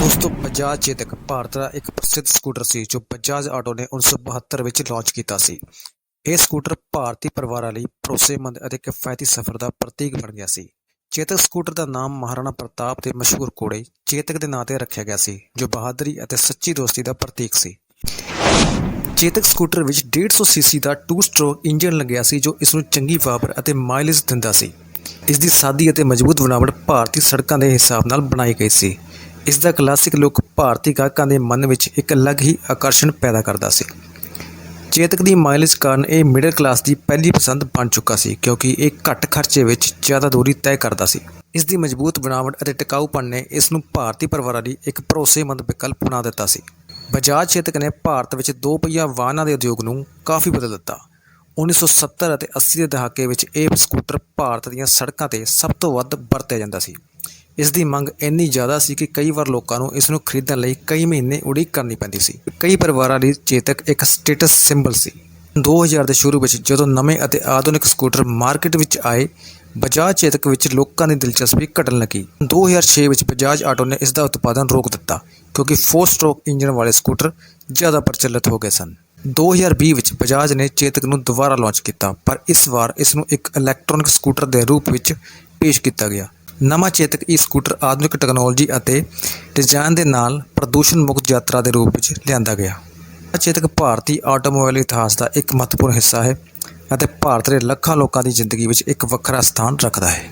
ਦੋਸਤੋ, ਬਜਾਜ ਚੇਤਕ ਭਾਰਤ ਦਾ ਇੱਕ ਪ੍ਰਸਿੱਧ ਸਕੂਟਰ ਸੀ, ਜੋ ਬਜਾਜ ਆਟੋ ਨੇ 1972 ਵਿੱਚ ਲਾਂਚ ਕੀਤਾ ਸੀ। ਇਹ ਸਕੂਟਰ ਭਾਰਤੀ ਪਰਿਵਾਰਾਂ ਲਈ ਭਰੋਸੇਮੰਦ ਅਤੇ ਕਿਫਾਇਤੀ ਸਫ਼ਰ ਦਾ ਪ੍ਰਤੀਕ ਬਣ ਗਿਆ ਸੀ। ਚੇਤਕ ਸਕੂਟਰ ਦਾ ਨਾਮ ਮਹਾਰਾਣਾ ਪ੍ਰਤਾਪ ਦੇ ਮਸ਼ਹੂਰ ਘੋੜੇ ਚੇਤਕ ਦੇ ਨਾਂ ਤੇ ਰੱਖਿਆ ਗਿਆ ਸੀ, ਜੋ ਬਹਾਦਰੀ ਅਤੇ ਸੱਚੀ ਦੋਸਤੀ ਦਾ ਪ੍ਰਤੀਕ ਸੀ। ਚੇਤਕ ਸਕੂਟਰ ਵਿੱਚ 150 ਸੀਸੀ ਦਾ 2 ਸਟ੍ਰੋਕ ਇੰਜਨ ਲੱਗਿਆ ਸੀ, ਜੋ ਇਸ ਨੂੰ ਚੰਗੀ ਪਾਵਰ ਅਤੇ ਮਾਈਲੇਜ ਦਿੰਦਾ ਸੀ। ਇਸ ਦੀ ਸਾਦੀ ਅਤੇ ਮਜ਼ਬੂਤ ਬਣਾਵਟ ਭਾਰਤੀ ਸੜਕਾਂ ਦੇ ਹਿਸਾਬ ਨਾਲ ਬਣਾਈ ਗਈ ਸੀ। ਇਸ ਦਾ ਕਲਾਸਿਕ ਲੁੱਕ ਭਾਰਤੀ ਗਾਹਕਾਂ ਦੇ ਮਨ ਵਿੱਚ ਇੱਕ ਅਲੱਗ ਹੀ ਆਕਰਸ਼ਣ ਪੈਦਾ ਕਰਦਾ ਸੀ। ਚੇਤਕ ਦੀ ਮਾਈਲੇਜ ਕਾਰਨ ਇਹ ਮਿਡਲ ਕਲਾਸ ਦੀ ਪਹਿਲੀ ਪਸੰਦ ਬਣ ਚੁੱਕਾ ਸੀ ਕਿਉਂਕਿ ਇਹ ਘੱਟ ਖਰਚੇ ਵਿੱਚ ਜ਼ਿਆਦਾ ਦੂਰੀ ਤੈਅ ਕਰਦਾ ਸੀ। ਇਸ ਦੀ ਮਜ਼ਬੂਤ ਬਣਾਵਟ ਅਤੇ ਟਿਕਾਊਪਣ ਨੇ ਇਸ ਨੂੰ ਭਾਰਤੀ ਪਰਿਵਾਰਾਂ ਲਈ ਇੱਕ ਭਰੋਸੇਮੰਦ ਵਿਕਲਪ ਬਣਾ ਦਿੱਤਾ ਸੀ। ਬਜਾਜ ਚੇਤਕ ਨੇ ਭਾਰਤ ਵਿੱਚ ਦੋ ਪਹੀਆ ਵਾਹਨਾਂ ਦੇ ਉਦਯੋਗ ਨੂੰ ਕਾਫੀ ਬਦਲ ਦਿੱਤਾ। 1970 ਅਤੇ 80 ਦੇ ਦਹਾਕੇ ਵਿੱਚ ਇਹ ਸਕੂਟਰ ਭਾਰਤ ਦੀਆਂ ਸੜਕਾਂ ਤੇ ਸਭ ਤੋਂ ਵੱਧ ਵਰਤਿਆ ਜਾਂਦਾ ਸੀ। ਇਸ ਦੀ ਮੰਗ ਇੰਨੀ ਜ਼ਿਆਦਾ ਸੀ ਕਿ ਕਈ ਵਾਰ ਲੋਕਾਂ ਨੂੰ ਇਸ ਨੂੰ ਖਰੀਦਣ ਲਈ ਕਈ ਮਹੀਨੇ ਉਡੀਕ ਕਰਨੀ ਪੈਂਦੀ ਸੀ। ਕਈ ਪਰਿਵਾਰਾਂ ਲਈ ਚੇਤਕ ਇੱਕ ਸਟੇਟਸ ਸਿੰਬਲ ਸੀ। 2000 ਦੇ ਸ਼ੁਰੂ ਵਿੱਚ ਜਦੋਂ ਨਵੇਂ ਅਤੇ ਆਧੁਨਿਕ ਸਕੂਟਰ ਮਾਰਕੀਟ ਵਿੱਚ ਆਏ, ਬਜਾਜ ਚੇਤਕ ਵਿੱਚ ਲੋਕਾਂ ਦੀ ਦਿਲਚਸਪੀ ਘਟਣ ਲੱਗੀ। 2006 ਵਿੱਚ ਬਜਾਜ ਆਟੋ ਨੇ ਇਸ ਦਾ ਉਤਪਾਦਨ ਰੋਕ ਦਿੱਤਾ, ਕਿਉਂਕਿ 4 ਸਟ੍ਰੋਕ ਇੰਜਨ ਵਾਲੇ ਸਕੂਟਰ ਜ਼ਿਆਦਾ ਪ੍ਰਚਲਿਤ ਹੋ ਗਏ ਸਨ। 2020 ਵਿੱਚ ਬਜਾਜ ਨੇ ਚੇਤਕ ਨੂੰ ਦੁਬਾਰਾ ਲਾਂਚ ਕੀਤਾ, ਪਰ ਇਸ ਵਾਰ ਇਸ ਨੂੰ ਇੱਕ ਇਲੈਕਟ੍ਰੋਨਿਕ ਸਕੂਟਰ ਦੇ ਰੂਪ ਵਿੱਚ ਪੇਸ਼ ਕੀਤਾ ਗਿਆ। ਨਵਾਂ ਚੇਤਕ ਈ ਸਕੂਟਰ ਆਧੁਨਿਕ ਟੈਕਨੋਲੋਜੀ ਅਤੇ ਡਿਜ਼ਾਈਨ ਦੇ ਨਾਲ ਪ੍ਰਦੂਸ਼ਣ ਮੁਕਤ ਯਾਤਰਾ ਦੇ ਰੂਪ ਵਿੱਚ ਲਿਆਂਦਾ ਗਿਆ। ਇਹ ਚੇਤਕ ਭਾਰਤੀ ਆਟੋਮੋਬਾਈਲ ਇਤਿਹਾਸ ਦਾ ਇੱਕ ਮਹੱਤਵਪੂਰਨ ਹਿੱਸਾ ਹੈ ਅਤੇ ਭਾਰਤ ਦੇ ਲੱਖਾਂ ਲੋਕਾਂ ਦੀ ਜ਼ਿੰਦਗੀ ਵਿੱਚ ਇੱਕ ਵੱਖਰਾ ਸਥਾਨ ਰੱਖਦਾ ਹੈ।